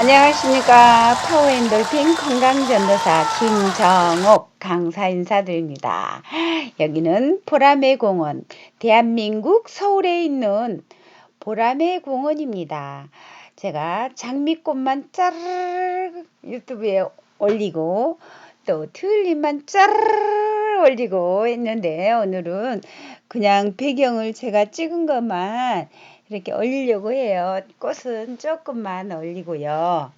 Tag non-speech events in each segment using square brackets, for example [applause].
안녕하십니까. 파워엔돌핀 건강전도사 김정옥 강사 인사드립니다. 여기는 보라매 공원, 대한민국 서울에 있는 보라매 공원입니다. 제가 장미꽃만 짜르르 유튜브에 올리고 또 튤립만 짜르르 올리고 했는데 오늘은 그냥 배경을 제가 찍은 것만 이렇게 올리려고 해요. 꽃은 조금만 올리고요.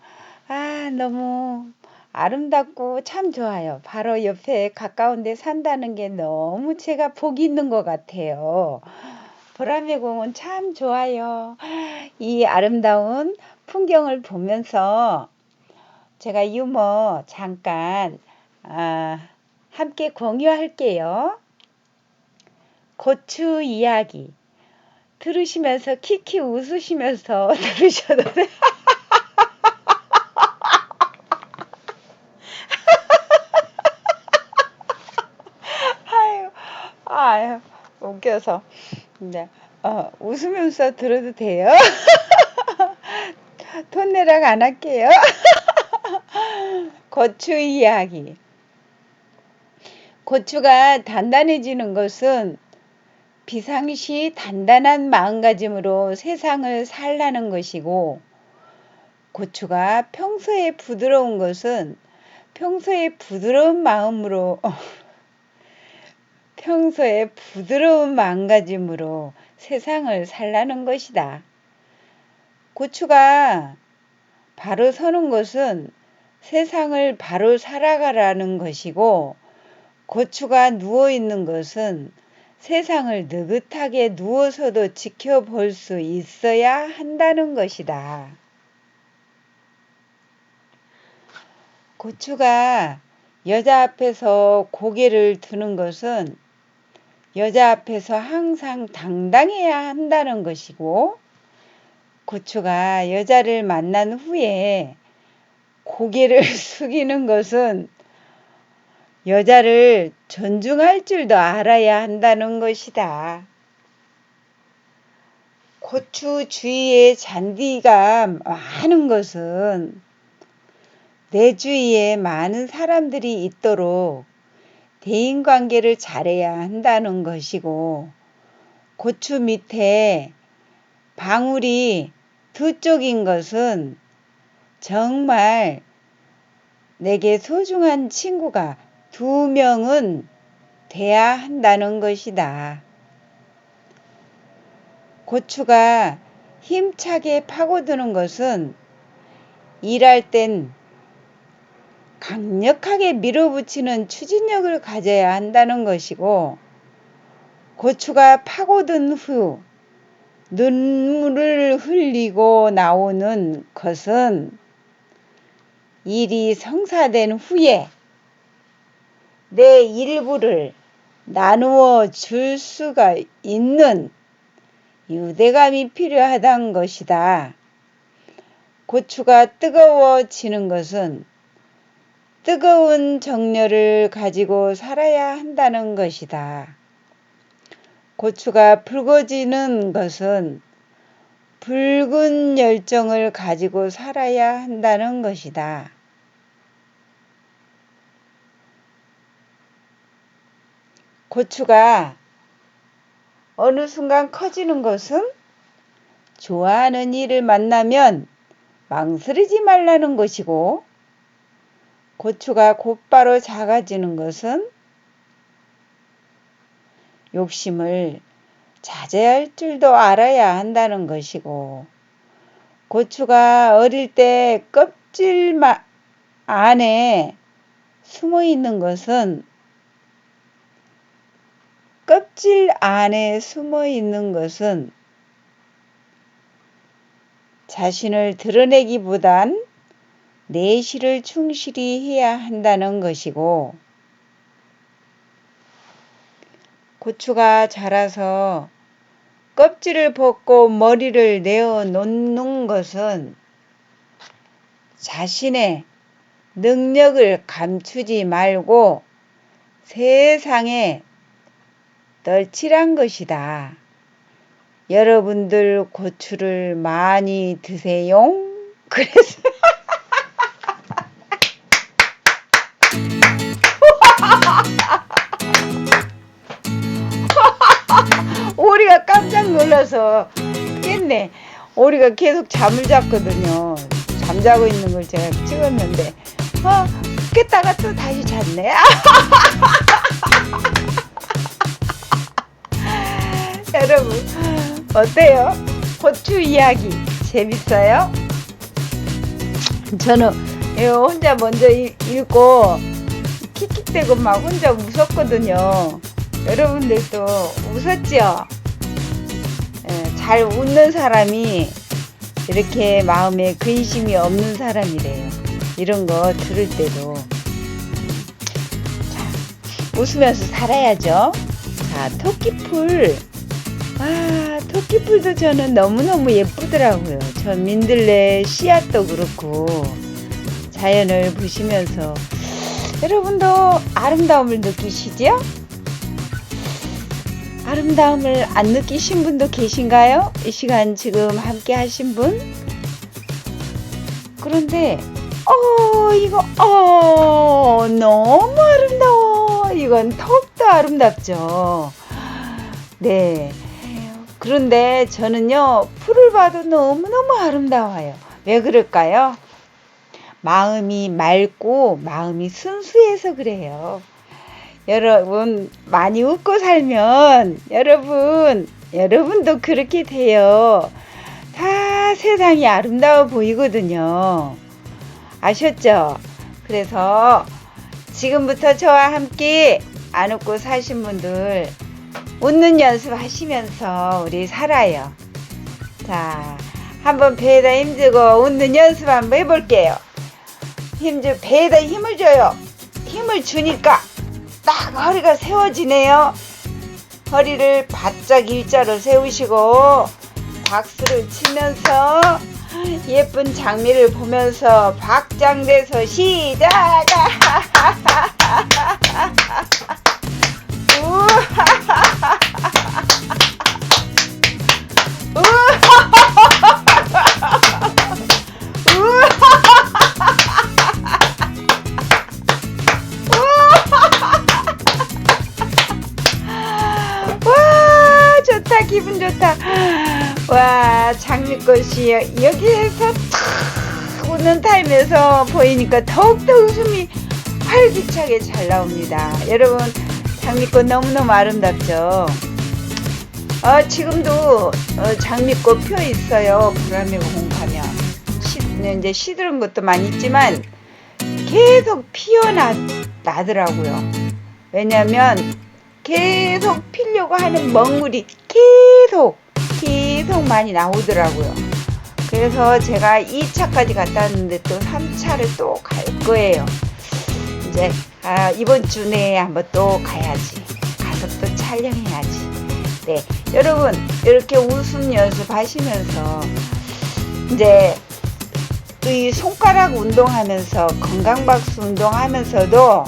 아, 너무 아름답고 참 좋아요. 바로 옆에 가까운데 산다는 게 너무 제가 복이 있는 것 같아요. 보라매 공원 참 좋아요. 이 아름다운 풍경을 보면서 제가 유머 잠깐 아, 함께 공유할게요. 고추 이야기. 들으시면서 키키 웃으시면서 [laughs] 들으셔도 돼요. [laughs] 아유, 아유, 웃겨서. 네, 어, 웃으면서 들어도 돼요? [laughs] 돈 내락 안 할게요. 고추 이야기. 고추가 단단해지는 것은 비상시 단단한 마음가짐으로 세상을 살라는 것이고 고추가 평소에 부드러운 것은 평소에 부드러운 마음으로 [laughs] 평소에 부드러운 마음가짐으로 세상을 살라는 것이다. 고추가 바로 서는 것은 세상을 바로 살아가라는 것이고 고추가 누워 있는 것은 세상을 느긋하게 누워서도 지켜볼 수 있어야 한다는 것이다. 고추가 여자 앞에서 고개를 드는 것은 여자 앞에서 항상 당당해야 한다는 것이고, 고추가 여자를 만난 후에 고개를 [laughs] 숙이는 것은 여자를 존중할 줄도 알아야 한다는 것이다. 고추 주위에 잔디가 많은 것은 내 주위에 많은 사람들이 있도록 대인 관계를 잘해야 한다는 것이고 고추 밑에 방울이 두 쪽인 것은 정말 내게 소중한 친구가 두 명은 돼야 한다는 것이다. 고추가 힘차게 파고드는 것은 일할 땐 강력하게 밀어붙이는 추진력을 가져야 한다는 것이고, 고추가 파고든 후 눈물을 흘리고 나오는 것은 일이 성사된 후에 내 일부를 나누어 줄 수가 있는 유대감이 필요하다는 것이다. 고추가 뜨거워지는 것은 뜨거운 정열을 가지고 살아야 한다는 것이다. 고추가 붉어지는 것은 붉은 열정을 가지고 살아야 한다는 것이다. 고추가 어느 순간 커지는 것은 좋아하는 일을 만나면 망설이지 말라는 것이고 고추가 곧바로 작아지는 것은 욕심을 자제할 줄도 알아야 한다는 것이고 고추가 어릴 때 껍질 안에 숨어 있는 것은 껍질 안에 숨어 있는 것은 자신을 드러내기보단 내실을 충실히 해야 한다는 것이고, 고추가 자라서 껍질을 벗고 머리를 내어 놓는 것은 자신의 능력을 감추지 말고 세상에 널칠한 것이다. 여러분들 고추를 많이 드세요. [laughs] 그래서 [laughs] 오리가 깜짝 놀라서 깼네. 오리가 계속 잠을 잤거든요. 잠자고 있는 걸 제가 찍었는데 어, 깼다가 또 다시 잤네. [laughs] [laughs] 여러분, 어때요? 고추 이야기 재밌어요? 저는 혼자 먼저 이- 읽고 킥킥대고 막 혼자 웃었거든요. 여러분들도 웃었죠? 예, 잘 웃는 사람이 이렇게 마음에 근심이 없는 사람이래요. 이런 거 들을 때도. 자, 웃으면서 살아야죠. 자, 토끼풀. 아, 토끼풀도 저는 너무너무 예쁘더라고요. 저 민들레 씨앗도 그렇고, 자연을 보시면서 여러분도 아름다움을 느끼시죠? 아름다움을 안 느끼신 분도 계신가요? 이 시간 지금 함께 하신 분? 그런데, 어, 이거, 어, 너무 아름다워. 이건 더욱더 아름답죠. 네. 그런데 저는요, 풀을 봐도 너무너무 아름다워요. 왜 그럴까요? 마음이 맑고 마음이 순수해서 그래요. 여러분 많이 웃고 살면 여러분 여러분도 그렇게 돼요. 다 세상이 아름다워 보이거든요. 아셨죠? 그래서 지금부터 저와 함께 안 웃고 사신 분들 웃는 연습 하시면서 우리 살아요. 자, 한번 배에다 힘주고 웃는 연습 한번 해볼게요. 힘주 배에다 힘을 줘요. 힘을 주니까 딱 허리가 세워지네요. 허리를 바짝 일자로 세우시고 박수를 치면서 예쁜 장미를 보면서 박장대서 시작! [laughs] 좋다. 와 장미꽃이 여- 여기에서 탁 웃는 타임에서 보이니까 더욱더 웃음이 활기차게 잘 나옵니다. 여러분 장미꽃 너무너무 아름답죠? 어, 지금도 어, 장미꽃 펴 있어요. 보라매 공 가면. 시, 이제 시들은 것도 많이 있지만 계속 피어나더라고요. 왜냐면 계속 피려고 하는 먹물이 계속 계속 많이 나오더라고요. 그래서 제가 2차까지 갔다 왔는데 또 3차를 또 갈 거예요. 이제 아, 이번 주 내에 한번 또 가야지. 가서 또 촬영해야지. 네, 여러분 이렇게 웃음 연습하시면서 이제 이 손가락 운동하면서 건강박수 운동하면서도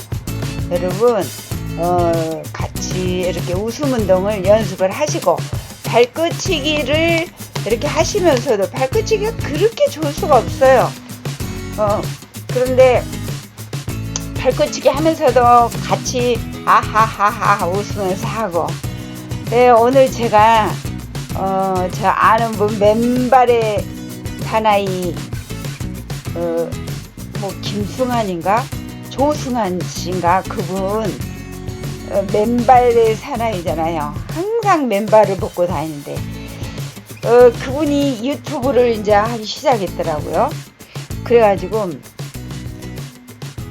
여러분 어, 같이 이렇게 웃음 운동을 연습을 하시고 발끝치기를 이렇게 하시면서도 발끝치기가 그렇게 좋을 수가 없어요. 어, 그런데 발끝치기 하면서도 같이 아하하하 웃으면서 하고. 네, 오늘 제가 어, 저 아는 분 맨발의 사나이 어, 뭐 김승환인가? 조승환 씨인가? 그분 어, 맨발의 사나이잖아요. 항상 맨발을 벗고 다니는데 어, 그분이 유튜브를 이제 하기 시작했더라고요. 그래가지고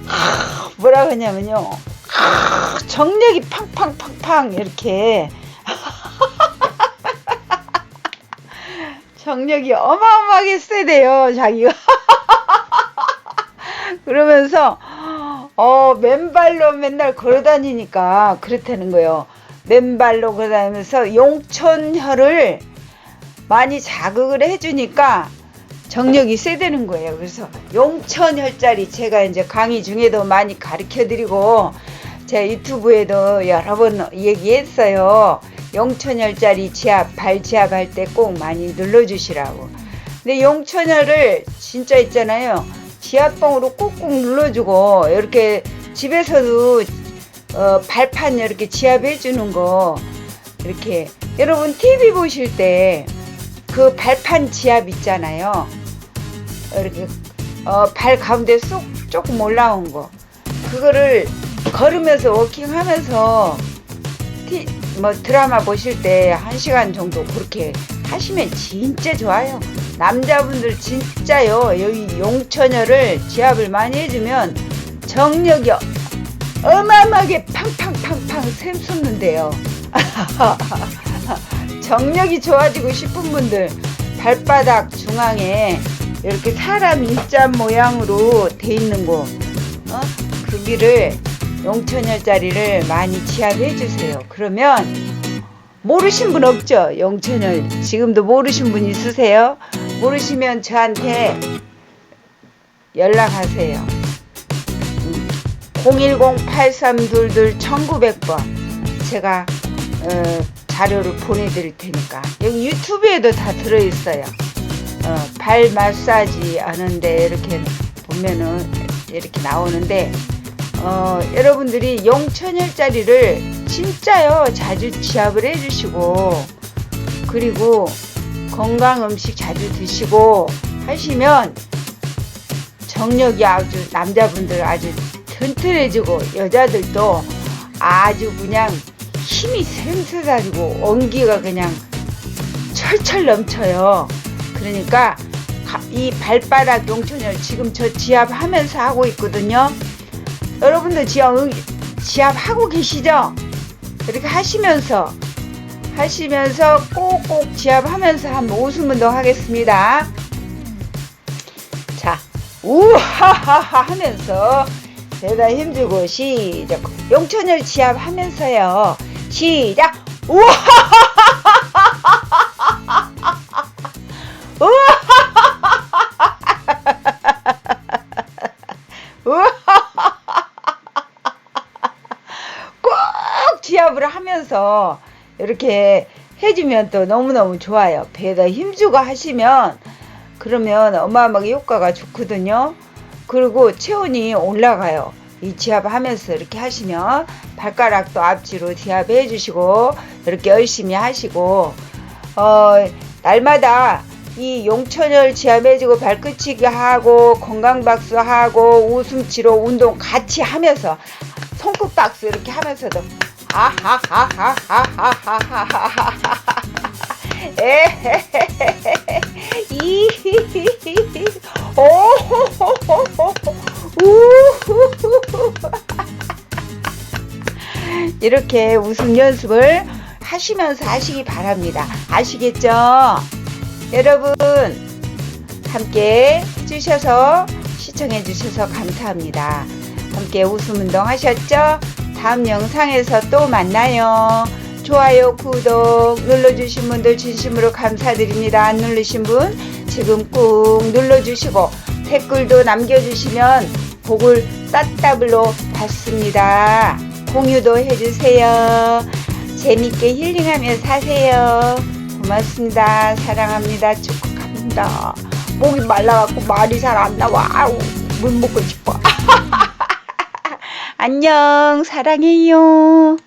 하, 뭐라 그러냐면요. 하, 정력이 팡팡팡팡 이렇게 [laughs] 정력이 어마어마하게 세대요 자기가 [laughs] 그러면서 어 맨발로 맨날 걸어다니니까 그렇다는 거예요. 맨발로 걸어다니면서 용천혈을 많이 자극을 해주니까 정력이 세대는 거예요. 그래서 용천혈짜리 제가 이제 강의 중에도 많이 가르쳐 드리고 제 유튜브에도 여러 번 얘기했어요. 용천혈짜리 지압 발 지압할 때 꼭 많이 눌러주시라고. 근데 용천혈을 진짜 있잖아요 지압봉으로 꾹꾹 눌러주고 이렇게 집에서도 어, 발판 이렇게 지압해 주는 거 이렇게 여러분 TV 보실 때 그 발판 지압 있잖아요. 이렇게 어, 발 가운데 쏙 조금 올라온 거 그거를 걸으면서 워킹하면서 티, 뭐 드라마 보실 때 한 시간 정도 그렇게 하시면 진짜 좋아요. 남자분들 진짜요. 여기 용처녀를 지압을 많이 해주면 정력이 어마어마하게 팡팡팡팡 샘솟는데요. [laughs] 정력이 좋아지고 싶은 분들 발바닥 중앙에 이렇게 사람 일자 모양으로 돼 있는 곳, 어? 거기를 용천열짜리를 많이 지압해 주세요. 그러면 모르신 분 없죠? 용천열 지금도 모르신 분 있으세요? 모르시면 저한테 연락하세요. 010-8322-1900번 제가 어, 자료를 보내드릴 테니까 여기 유튜브에도 다 들어있어요. 어, 발 마사지 하는데 이렇게 보면은 이렇게 나오는데 어, 여러분들이 용천열짜리를 진짜요 자주 지압을 해주시고 그리고 건강 음식 자주 드시고 하시면 정력이 아주 남자분들 아주 튼튼해지고 여자들도 아주 그냥 힘이 샘솟아지고 온기가 그냥 철철 넘쳐요. 그러니까 가- 이 발바닥 용천열 지금 저 지압하면서 하고 있거든요. 여러분들 지압 지압 하고 계시죠? 이렇게 하시면서 하시면서 꼭꼭 지압하면서 한번 웃음 운동 하겠습니다. 자, 우하하하 하면서 배다 힘주고 시작. 용천열 지압하면서요. 시작. 꼭 지압을 하면서 이렇게 해주면 또 너무너무 좋아요. 배에다 힘주고 하시면 그러면 어마어마하게 효과가 좋거든요. 그리고 체온이 올라가요. 이 지압하면서 이렇게 하시면 발가락도 앞뒤로 지압해 주시고 이렇게 열심히 하시고 어, 날마다 이 용천열 지압해주고 발끝치기 하고 건강박수 하고 웃음치료 운동 같이 하면서 손끝박수 이렇게 하면서도 이렇게 웃음 연습을 하시면서 하시기 바랍니다. 아시겠죠? 여러분 함께 해주셔서 시청해 주셔서 감사합니다. 함께 웃음 운동 하셨죠? 다음 영상에서 또 만나요. 좋아요, 구독 눌러주신 분들 진심으로 감사드립니다. 안 누르신 분 지금 꾹 눌러주시고 댓글도 남겨주시면 복을 따따블로 받습니다. 공유도 해주세요. 재밌게 힐링하며 사세요. 고맙습니다. 사랑합니다. 축복합니다. 목이 말라갖고 말이 잘 안 나와. 아우, 물 먹고 싶어. [laughs] 안녕. 사랑해요.